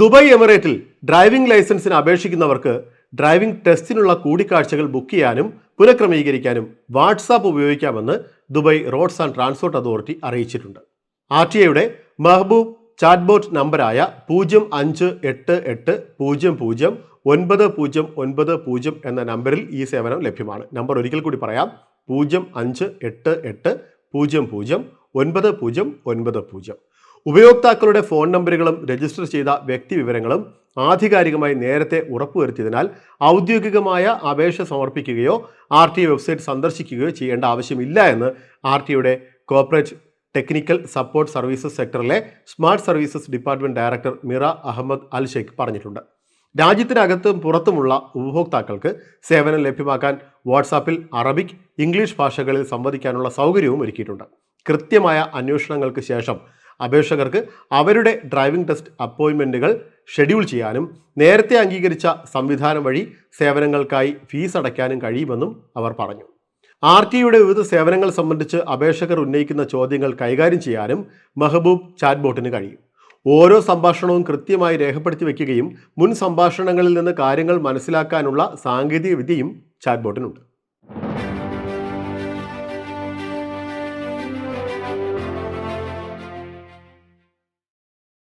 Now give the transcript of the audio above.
Dubai എമിറേറ്റിൽ driving ലൈസൻസിന് അപേക്ഷിക്കുന്നവർക്ക് driving ടെസ്റ്റിനുള്ള കൂടിക്കാഴ്ചകൾ book ചെയ്യാനും പുനഃക്രമീകരിക്കാനും വാട്സാപ്പ് ഉപയോഗിക്കാമെന്ന് Dubai roads and transport authority അറിയിച്ചിട്ടുണ്ട്. ആർ ടി ഐയുടെ മെഹബൂബ് ചാറ്റ്ബോട്ട് നമ്പറായ പൂജ്യം അഞ്ച് എട്ട് എട്ട് പൂജ്യം പൂജ്യം ഒൻപത് പൂജ്യം ഒൻപത് പൂജ്യം എന്ന നമ്പറിൽ ഈ സേവനം ലഭ്യമാണ്. നമ്പർ ഒരിക്കൽ കൂടി പറയാം. പൂജ്യം അഞ്ച് എട്ട് എട്ട് പൂജ്യം പൂജ്യം ഒൻപത് പൂജ്യം ഒൻപത് പൂജ്യം. ഉപയോക്താക്കളുടെ ഫോൺ നമ്പറുകളും രജിസ്റ്റർ ചെയ്ത വ്യക്തി വിവരങ്ങളും ആധികാരികമായി നേരത്തെ ഉറപ്പുവരുത്തിയതിനാൽ ഔദ്യോഗികമായ അപേക്ഷ സമർപ്പിക്കുകയോ ആർ ടി വെബ്സൈറ്റ് സന്ദർശിക്കുകയോ ചെയ്യേണ്ട ആവശ്യമില്ല എന്ന് ആർ ടിയുടെ corporate technical support services സെക്ടറിലെ smart services department director Mira Ahmed Al Sheikh പറഞ്ഞിട്ടുണ്ട്. രാജ്യത്തിനകത്തും പുറത്തുമുള്ള ഉപഭോക്താക്കൾക്ക് സേവനം ലഭ്യമാക്കാൻ വാട്സാപ്പിൽ അറബിക് ഇംഗ്ലീഷ് ഭാഷകളിൽ സംവദിക്കാനുള്ള സൗകര്യവും ഒരുക്കിയിട്ടുണ്ട്. കൃത്യമായ അന്വേഷണങ്ങൾക്ക് ശേഷം അപേക്ഷകർക്ക് അവരുടെ ഡ്രൈവിംഗ് ടെസ്റ്റ് അപ്പോയിൻമെന്റുകൾ ഷെഡ്യൂൾ ചെയ്യാനും നേരത്തെ അംഗീകരിച്ച സംവിധാനം വഴി സേവനങ്ങൾക്കായി ഫീസ് അടയ്ക്കാനും കഴിയുമെന്നും അവർ പറഞ്ഞു. ആർ ടിയുടെ വിവിധ സേവനങ്ങൾ സംബന്ധിച്ച് അപേക്ഷകർ ഉന്നയിക്കുന്ന ചോദ്യങ്ങൾ കൈകാര്യം ചെയ്യാനും മെഹബൂബ് ചാറ്റ്ബോട്ടിന് കഴിയും. ഓരോ സംഭാഷണവും കൃത്യമായി രേഖപ്പെടുത്തി വയ്ക്കുകയും മുൻ സംഭാഷണങ്ങളിൽ നിന്ന് കാര്യങ്ങൾ മനസ്സിലാക്കാനുള്ള സാങ്കേതിക വിദ്യയും ചാറ്റ്ബോട്ടിനുണ്ട്.